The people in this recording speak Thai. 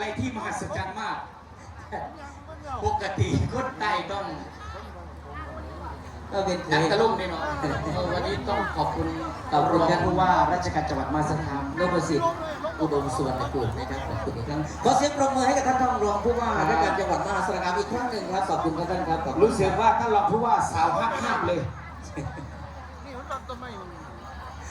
อะไรที่มหัศจรรย์มาก ปกติคนไต้ต้องก็เป็นเคนักตะลุ่มแน่นอนวันนี้ต้องขอบคุณขอบคุณรองนผู้ว่าราชการจังหวัดมาสารคามนพสิทธิ์อุดมสุวรรณกุลนะครับขอบคุณอีกครั้งขอเสียงปรบมือให้กับท่านรองรองผู้ว่าราชการจังหวัดมหาสารคามอีกครั้งหนึ่งครับขอบคุณครับท่านครับรู้สึกว่าท่านรองผู้ว่าสาวฮักห้ามเลยนี่มตอไม